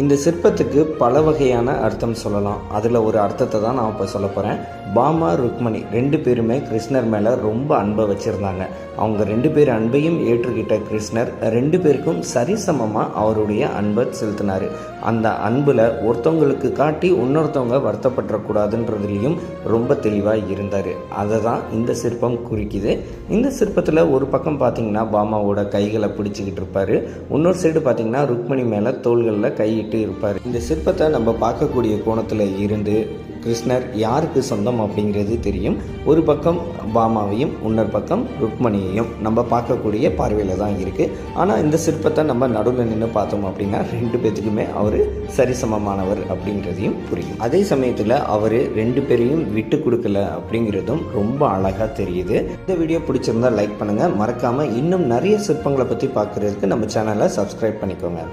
இந்த சிற்பத்துக்கு பல வகையான அர்த்தம் சொல்லலாம். அதில் ஒரு அர்த்தத்தை தான் நான் இப்போ சொல்ல போகிறேன் பாமா ருக்மணி ரெண்டு பேருமே கிருஷ்ணர் மேலே ரொம்ப அன்பை வச்சுருந்தாங்க. அவங்க ரெண்டு பேர் அன்பையும் ஏற்றுக்கிட்ட கிருஷ்ணர் ரெண்டு பேருக்கும் சரிசமமாக அவருடைய அன்பை செலுத்தினார். அந்த அன்பில் ஒருத்தவங்களுக்கு காட்டி இன்னொருத்தவங்க வருத்தப்பட்டுறக்கூடாதுன்றதுலேயும் ரொம்ப தெளிவாக இருந்தார். அதை தான் இந்த சிற்பம் குறிக்குது. இந்த சிற்பத்தில் ஒரு பக்கம் பார்த்தீங்கன்னா பாமாவோட கைகளை பிடிச்சிக்கிட்டு இருப்பார். இன்னொரு சைடு பார்த்தீங்கன்னா ருக்மணி மேலே தோள்களில் கை கையிட்டு இருப்பார். இந்த சிற்பத்தை நம்ம பார்க்கக்கூடிய கோணத்தில் இருந்து கிருஷ்ணர் யாருக்கு சொந்தம் அப்படிங்கிறது தெரியும். ஒரு பக்கம் பாமாவையும் இன்னொரு பக்கம் ருக்மணியையும் நம்ம பார்க்கக்கூடிய பார்வையில் தான் இருக்குது ஆனால் இந்த சிற்பத்தை நம்ம நடுவில் நின்று பார்த்தோம் அப்படின்னா ரெண்டு பேத்துக்குமே அவர் சரிசமமானவர் அப்படிங்கிறதையும் புரியும். அதே சமயத்தில் அவர் ரெண்டு பேரையும் விட்டு கொடுக்கல அப்படிங்கிறதும் ரொம்ப அழகாக தெரியுது. இந்த வீடியோ பிடிச்சிருந்தா லைக் பண்ணுங்கள் மறக்காமல் இன்னும் நிறைய சிற்பங்களை பற்றி பார்க்குறதுக்கு நம்ம சேனலை சப்ஸ்கிரைப் பண்ணிக்கோங்க.